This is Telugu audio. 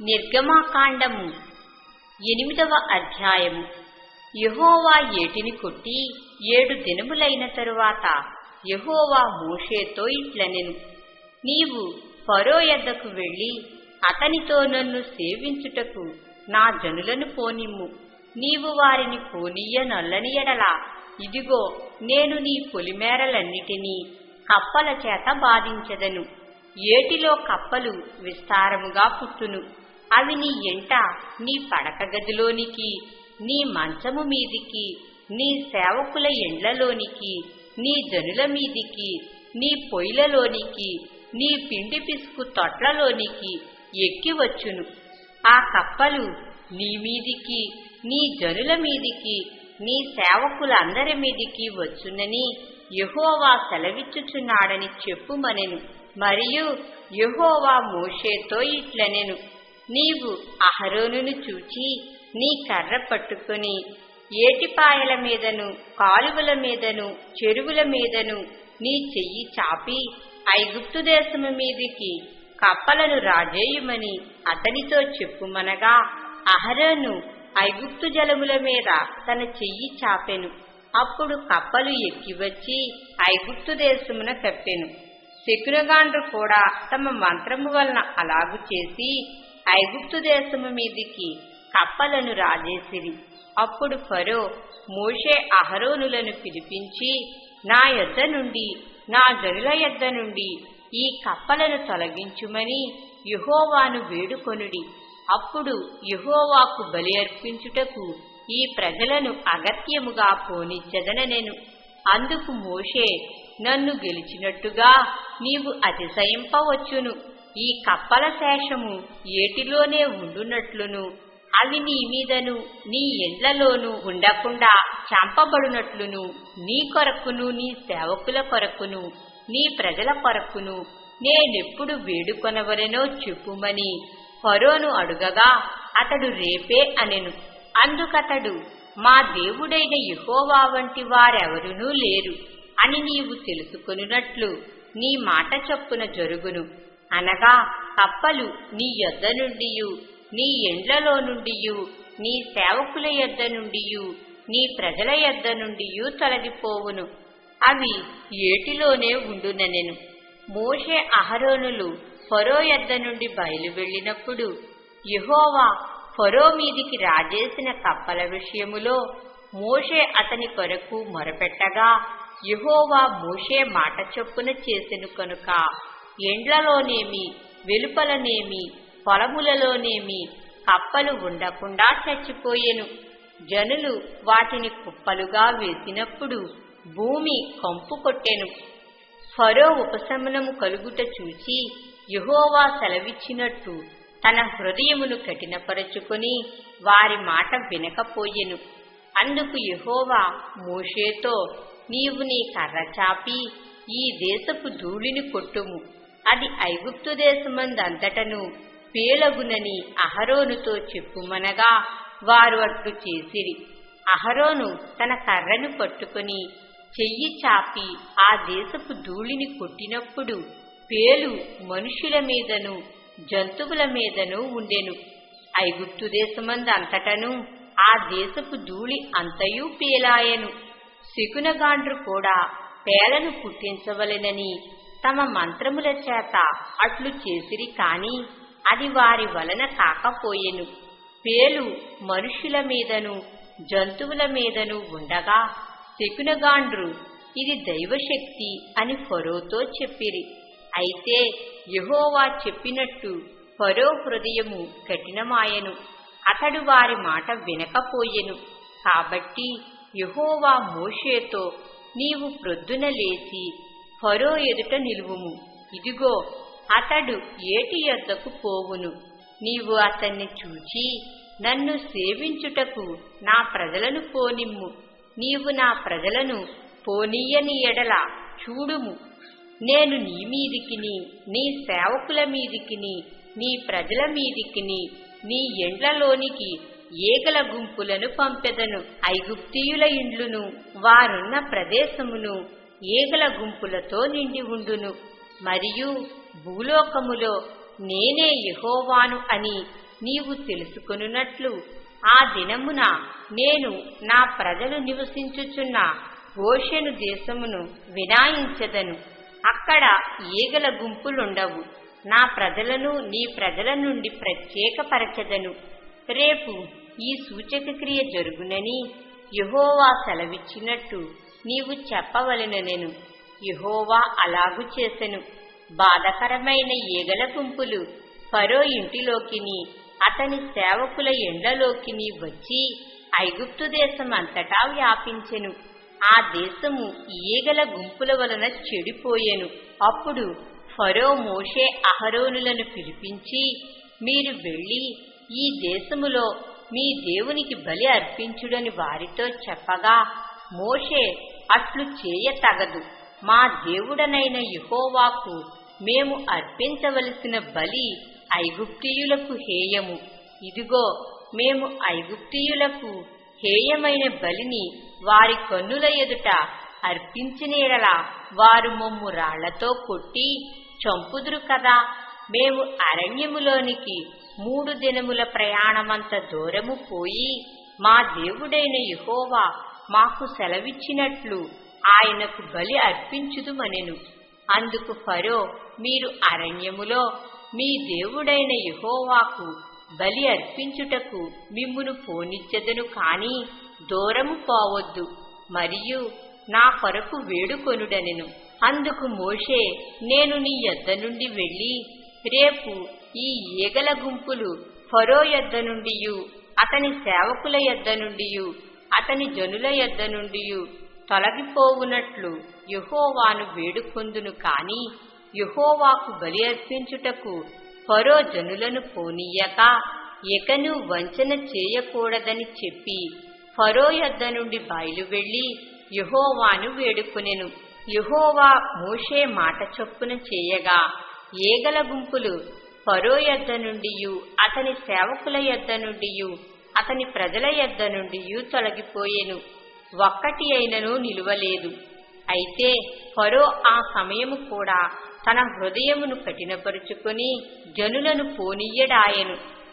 నిర్గమాకాండము. ఎనిమిదవ అధ్యాయము. యహోవా ఏటిని కొట్టి ఏడు దినములైన తరువాత యహోవా మోషేతో ఇట్లనెను నీవు ఫరో ఎద్దకు వెళ్ళి అతనితో నన్ను సేవించుటకు నా జనులను పోనిమ్ము. నీవు వారిని పోనీయ నల్లని ఎడలా. ఇదిగో నేను నీ పొలిమేరలన్నిటినీ కప్పల చేత బాధించెదను. ఏటిలో కప్పలు విస్తారముగా పుట్టును. అవి నీ ఎంట నీ పడక గదిలోనికి నీ మంచము మీదికి నీ సేవకుల ఎండ్లలోనికి నీ జనుల మీదికి నీ పొయ్యిలలోనికి నీ పిండి పిసుకు తొట్లలోనికి ఎక్కి వచ్చును. ఆ కప్పలు నీ మీదికి నీ జనుల మీదికి నీ సేవకులందరి మీదికి వచ్చునని యహోవా సెలవిచ్చుచున్నాడని చెప్పుమనెను. మరియు యహోవా మోషేతో ఇట్లనెను. నీవు అహరోనును చూచి నీ కర్ర పట్టుకుని ఏటిపాయల మీదను కాలువల మీదను చెరువుల మీదను నీ చెయ్యి చాపి ఐగుప్తు దేశము మీదికి కప్పలను రాజేయుమని అతనితో చెప్పుమనగా అహరోను ఐగుప్తు జలముల మీద తన చెయ్యి చాపెను. అప్పుడు కప్పలు ఎక్కివచ్చి ఐగుప్తు దేశమున కప్పెను. శకునగాండ్రు కూడా తమ మంత్రము వలన అలాగు చేసి ఐగుప్తు దేశము మీదికి కప్పలను రాజేసిరి. అప్పుడు ఫరో మోషే అహరోనులను పిలిపించి నా యొద్ద నుండి నా జనుల యొద్ద నుండి ఈ కప్పలను తొలగించుమని యుహోవాను వేడుకొనుడి. అప్పుడు యుహోవాకు బలి అర్పించుటకు ఈ ప్రజలను అగత్యముగా పోనిచ్చదననెను అందుకు మోషే నన్ను గెలిచినట్టుగా నీవు అతిశయింపవచ్చును. ఈ కప్పల శేషము ఏటిలోనే ఉండునట్లును. అవి నీ మీదను నీ ఎండ్లలోనూ ఉండకుండా చంపబడునట్లును. నీ కొరకును నీ సేవకుల కొరకును నీ ప్రజల కొరకును నేనెప్పుడు వేడుకొనవలెనో చెప్పుమని ఫరోను అడుగగా అతడు రేపే అనెను. అందుకతడు మా దేవుడైన యహోవా వంటి వారెవరునూ లేరు అని నీవు తెలుసుకొనున్నట్లు నీ మాట చొప్పున జరుగును. అనగా కప్పలు నీ యొద్ద నుండియు నీ ఎండ్లలో నుండియు నీ సేవకుల యొద్ద నుండియు నీ ప్రజల యొద్ద నుండియు తొలగిపోవును. అవి ఏటిలోనే ఉండుననెను. మోషే అహరోనులు ఫరో యొద్ద నుండి బయలు వెళ్ళినప్పుడు యెహోవా ఫరో మీదికి రాజేసిన కప్పల విషయములో మోషే అతని కొరకు మొరపెట్టగా యహోవా మోషే మాట చొప్పున చేసెను కనుక. ఎండ్లలోనేమి వెలుపలనేమి పొలములలోనేమి కప్పలు ఉండకుండా చచ్చిపోయెను. జనులు వాటిని కుప్పలుగా వేసినప్పుడు భూమి కంపు కొట్టెను. ఫరో ఉపశమనము కలుగుట చూచి యెహోవా సెలవిచ్చినట్టు తన హృదయమును కఠినపరచుకొని వారి మాట వినకపోయెను. అందుకు యహోవా మోషేతో నీవు నీ కర్ర చాపి ఈ దేశపు ధూళిని కొట్టుము. అది ఐగుప్తు దేశమందంతటను పేలగునని అహరోనుతో చెప్పుమనగా వారు అట్లు చేసిరి. అహరోను తన కర్రను పట్టుకుని చెయ్యి చాపి ఆ దేశపు ధూళిని కొట్టినప్పుడు పేలు మనుషుల మీదను జంతువుల మీదను ఉండెను. ఐగుప్తు దేశమందంతటను ఆ దేశపు ధూళి అంతయు పేలాయను. శకునగాండ్రు కూడా పేలను పుట్టించవలెనని తమ మంత్రముల చేత అట్లు చేసిరి కాని అది వారి వలన కాకపోయెను. పేలు మనుషుల మీదను జంతువుల మీదను ఉండగా శకునగాండ్రు ఇది దైవశక్తి అని ఫరోతో చెప్పిరి. అయితే యహోవా చెప్పినట్టు ఫరో హృదయము కఠినమాయెను. అతడు వారి మాట వినకపోయెను. కాబట్టి యహోవా మోషేతో నీవు ప్రొద్దున లేచి ఫరో ఎదుట నిలువుము. ఇదిగో అతడు ఏటి యొద్దకు పోవును. నీవు అతన్ని చూచి నన్ను సేవించుటకు నా ప్రజలను పోనిమ్ము. నీవు నా ప్రజలను పోనీయని ఎడల చూడుము. నేను నీ మీదికిని నీ సేవకుల మీదికిని నీ ప్రజల మీదికిని నీ ఎండ్లలోనికి ఏగల గుంపులను పంపెదను. ఐగుప్తీయుల ఇండ్లును వారున్న ప్రదేశమును ఈగల గుంపులతో నిండి ఉండును. మరియు భూలోకములో నేనే యహోవాను అని నీవు తెలుసుకొనున్నట్లు ఆ దినమున నేను నా ప్రజలు నివసించుచున్న గోషెను దేశమును వినాయించదను. అక్కడ ఈగల గుంపులుండవు. నా ప్రజలను నీ ప్రజల నుండి ప్రత్యేకపరచదను. రేపు ఈ సూచక క్రియ జరుగునని యహోవా సెలవిచ్చినట్టు నీవు చెప్పవలెననెను యహోవా అలాగు చేసెను. బాధకరమైన ఈగల గుంపులు ఫరో ఇంటిలోకిని అతని సేవకుల ఎండలోకిని వచ్చి ఐగుప్తు దేశం అంతటా వ్యాపించెను. ఆ దేశము ఈగల గుంపుల వలన చెడిపోయెను. అప్పుడు ఫరో మోషే అహరోనులను పిలిపించి మీరు వెళ్ళి ఈ దేశములో మీ దేవునికి బలి అర్పించుడని వారితో చెప్పగా మోషే అట్లు చేయ తగదు మా దేవుడనైన యహోవాకు మేము అర్పించవలసిన బలి ఐగుప్తియులకు హేయము. ఇదిగో మేము ఐగుప్తియులకు హేయమైన బలిని వారి కన్నుల ఎదుట అర్పించినేడలా వారు మమ్ము రాళ్ళతో కొట్టి చంపుదురు కదా. మేము అరణ్యములోనికి మూడు దినముల ప్రయాణమంత దూరము పోయి మా దేవుడైన యహోవా మాకు సెలవిచ్చినట్లు ఆయనకు బలి అర్పించుదుమనెను. అందుకు ఫరో మీరు అరణ్యములో మీ దేవుడైన యహోవాకు బలి అర్పించుటకు మిమ్మును పోనిచ్చెదను కాని దూరము పోవద్దు మరియు నా కొరకు వేడుకొనుడనెను. అందుకు మోషే నేను నీ యొద్ద నుండి వెళ్ళి రేపు ఈ ఈగల గుంపులు ఫరో యొద్ద నుండియు అతని సేవకుల యొద్ద నుండియు అతని జనుల యొద్ద నుండియు తొలగిపోవునట్లు యుహోవాను వేడుకొందును కాని యహోవాకు బలి అర్పించుటకు ఫరో జనులను పోనీయక ఎకను వంచన చేయకూడదని చెప్పి ఫరో యొద్ద నుండి బయలువెళ్ళి యహోవాను వేడుకొనెను. యుహోవా మోషే మాట చొప్పున చేయగా ఏగల గుంపులు ఫరో యొద్ద నుండియు అతని సేవకుల యొద్ద నుండియు అతని ప్రజల యొద్ద నుండియు తొలగిపోయెను. ఒక్కటి అయినను నిలువలేదు. అయితే ఫరో ఆ సమయము కూడా తన హృదయమును కఠినపరుచుకొని జనులను పోనీయడాయను.